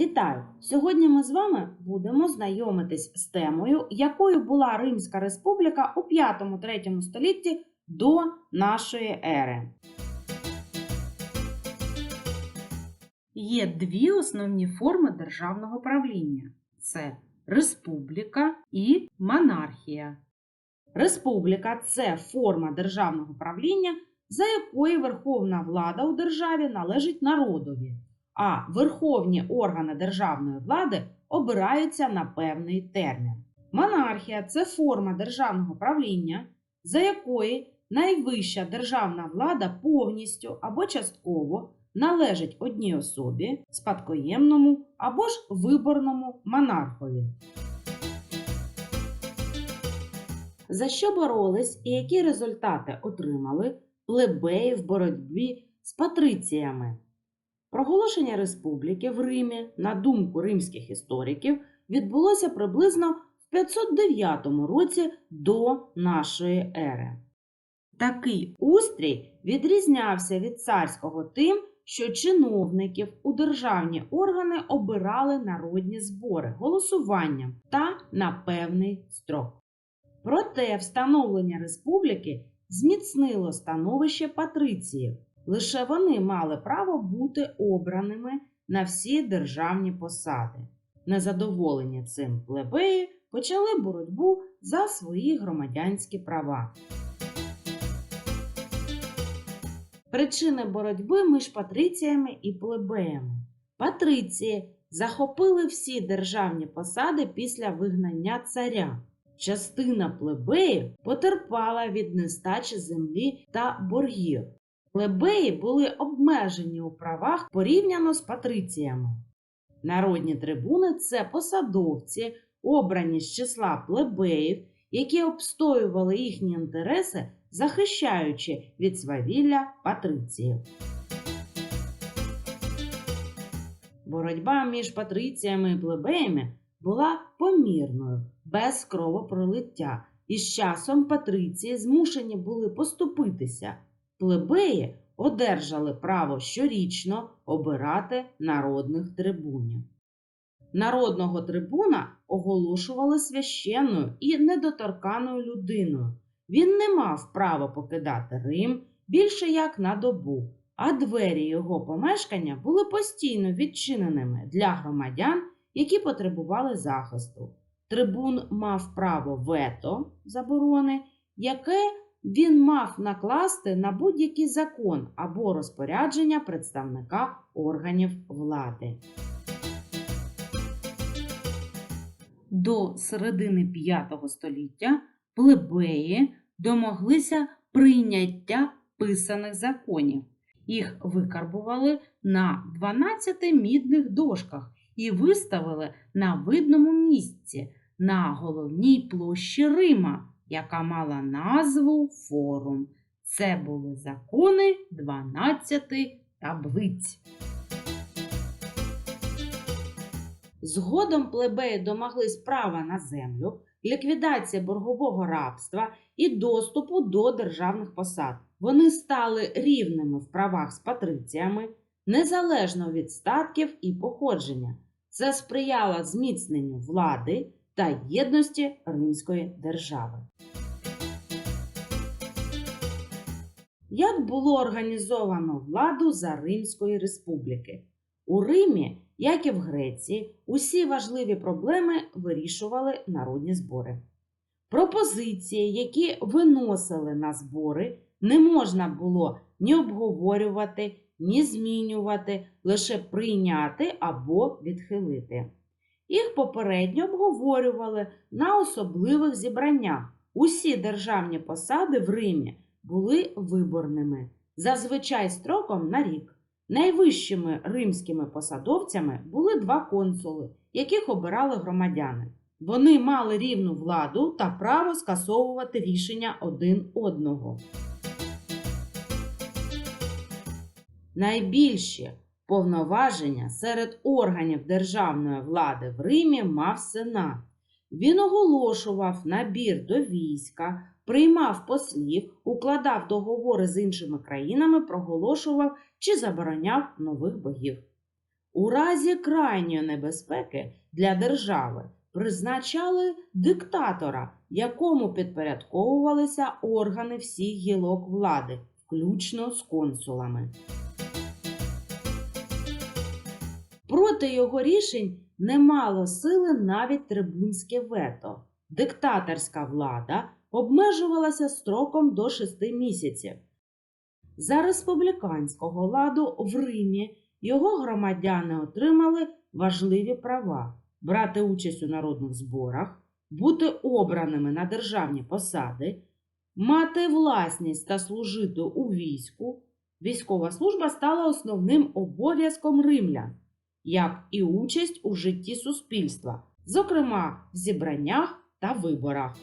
Вітаю! Сьогодні ми з вами будемо знайомитись з темою, якою була Римська Республіка у 5-3 столітті до нашої ери. Є дві основні форми державного правління: це республіка і монархія. Республіка це форма державного правління, за якої верховна влада у державі належить народові а верховні органи державної влади обираються на певний термін. Монархія це форма державного правління, за якої найвища державна влада повністю або частково належить одній особі, спадкоємному або ж виборному монархові. За що боролись і які результати отримали плебеї в боротьбі з патриціями? Проголошення республіки в Римі, на думку римських істориків, відбулося приблизно в 509 році до нашої ери. Такий устрій відрізнявся від царського тим, що чиновників у державні органи обирали народні збори голосуванням та на певний строк. Проте встановлення республіки зміцнило становище патриціїв. Лише вони мали право бути обраними на всі державні посади. Незадоволені цим плебеї почали боротьбу за свої громадянські права. Причини боротьби між патриціями і плебеями. Патриції захопили всі державні посади після вигнання царя. Частина плебеїв потерпала від нестачі землі та боргів. Плебеї були обмежені у правах порівняно з патриціями. Народні трибуни це посадовці, обрані з числа плебеїв, які обстоювали їхні інтереси, захищаючи від свавілля патриціїв. Боротьба між патриціями і плебеями була помірною, без кровопролиття, і з часом патриції змушені були поступитися. Плебеї одержали право щорічно обирати народних трибунів. Народного трибуна оголошували священною і недоторканою людиною. Він не мав права покидати Рим більше як на добу, а двері його помешкання були постійно відчиненими для громадян, які потребували захисту. Трибун мав право вето заборони, яке він мав накласти на будь-який закон або розпорядження представника органів влади. До середини V століття плебеї домоглися прийняття писаних законів. Їх викарбували на 12 мідних дошках і виставили на видному місці на головній площі Рима яка мала назву форум. Це були закони 12 таблиць. Згодом плебеї домоглись права на землю, ліквідація боргового рабства і доступу до державних посад. Вони стали рівними в правах з патриціями, незалежно від статків і походження. Це сприяло зміцненню влади та єдності Римської держави. Як було організовано владу за Римської республіки? У Римі, як і в Греції, усі важливі проблеми вирішували народні збори. Пропозиції, які виносили на збори, не можна було ні обговорювати, ні змінювати, лише прийняти або відхилити. Їх попередньо обговорювали на особливих зібраннях. Усі державні посади в Римі були виборними, зазвичай строком на рік. Найвищими римськими посадовцями були два консули, яких обирали громадяни. Вони мали рівну владу та право скасовувати рішення один одного. Найбільші повноваження серед органів державної влади в Римі мав Сенат. Він оголошував набір до війська, приймав послів, укладав договори з іншими країнами, проголошував чи забороняв нових богів. У разі крайньої небезпеки для держави призначали диктатора, якому підпорядковувалися органи всіх гілок влади, включно з консулами. Проти його рішень не мало сили навіть трибунське вето. Диктаторська влада обмежувалася строком до шести місяців. За республіканського ладу в Римі його громадяни отримали важливі права брати участь у народних зборах, бути обраними на державні посади, мати власність та служити у війську. Військова служба стала основним обов'язком римлян, як і участь у житті суспільства, зокрема в зібраннях та виборах.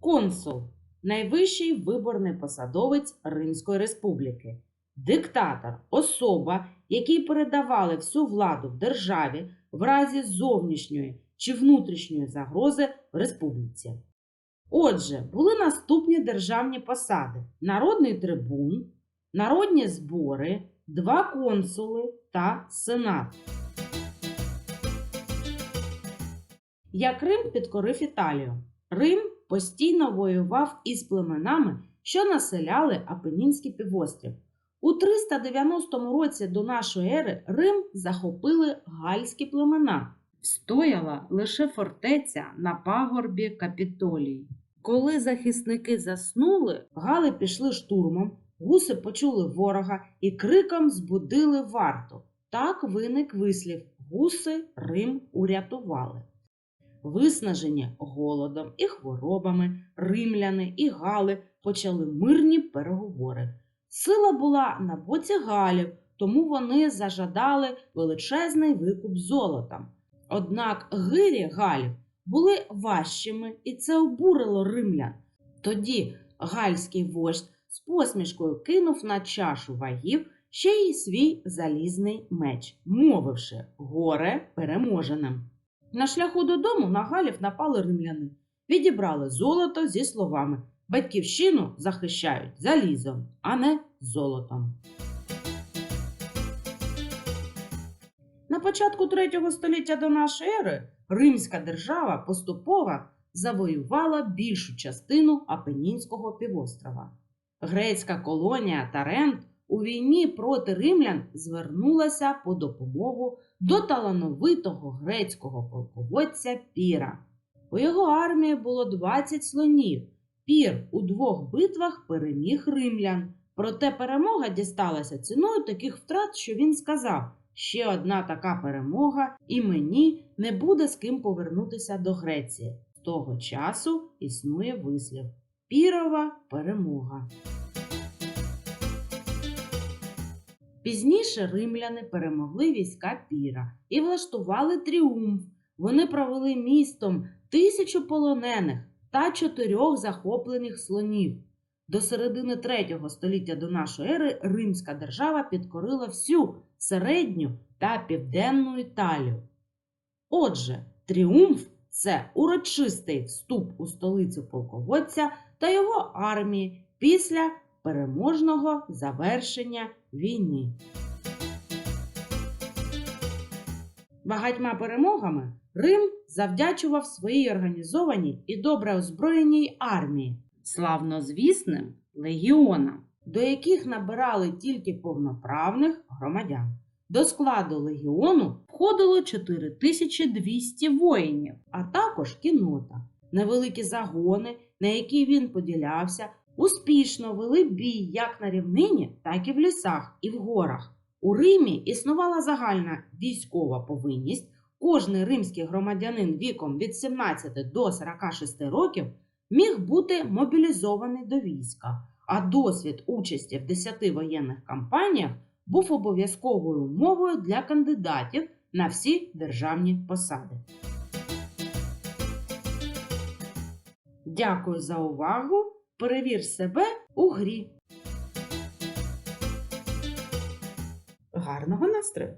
Консул найвищий виборний посадовець Римської республіки. Диктатор особа, якій передавали всю владу в державі в разі зовнішньої чи внутрішньої загрози в республіці. Отже, були наступні державні посади: народний трибун, народні збори, два консули та сенат. Як Рим підкорив Італію. Рим постійно воював із племенами, що населяли Апенінський півострів. У 390 році до нашої ери Рим захопили гальські племена. Встояла лише фортеця на пагорбі Капітолій. Коли захисники заснули, гали пішли штурмом, гуси почули ворога і криком збудили варту. Так виник вислів Гуси Рим урятували. Виснажені голодом і хворобами, римляни і гали почали мирні переговори. Сила була на боці галів, тому вони зажадали величезний викуп золотом. Однак гирі галів були важчими, і це обурило римлян. Тоді гальський вождь з посмішкою кинув на чашу вагів ще й свій залізний меч, мовивши горе переможеним. На шляху додому на галів напали римляни, відібрали золото зі словами Батьківщину захищають залізом, а не золотом. На початку 3 століття до нашої ери Римська держава поступово завоювала більшу частину Апенінського півострова. Грецька колонія Тарент у війні проти римлян звернулася по допомогу до талановитого грецького полководця Піра. У його армії було 20 слонів. Пір у двох битвах переміг римлян. Проте перемога дісталася ціною таких втрат, що він сказав: ще одна така перемога, і мені не буде з ким повернутися до Греції. З того часу існує вислів Пірова перемога. Пізніше римляни перемогли війська Піра і влаштували тріумф. Вони провели містом тисячу полонених та чотирьох захоплених слонів. До середини 3 століття до нашої ери Римська держава підкорила всю середню та південну Італію. Отже, тріумф це урочистий вступ у столицю полководця та його армії після переможного завершення війни. Багатьма перемогами Рим завдячував своїй організованій і добре озброєній армії, славнозвісним легіонам, до яких набирали тільки повноправних громадян. До складу легіону входило 4200 воїнів, а також кінота. Невеликі загони, на які він поділявся, успішно вели бій як на рівнині, так і в лісах і в горах. У Римі існувала загальна військова повинність. Кожний римський громадянин віком від 17 до 46 років міг бути мобілізований до війська, а досвід участі в 10 воєнних кампаніях був обов'язковою умовою для кандидатів на всі державні посади. Дякую за увагу! Перевір себе у грі. Гарного настрою!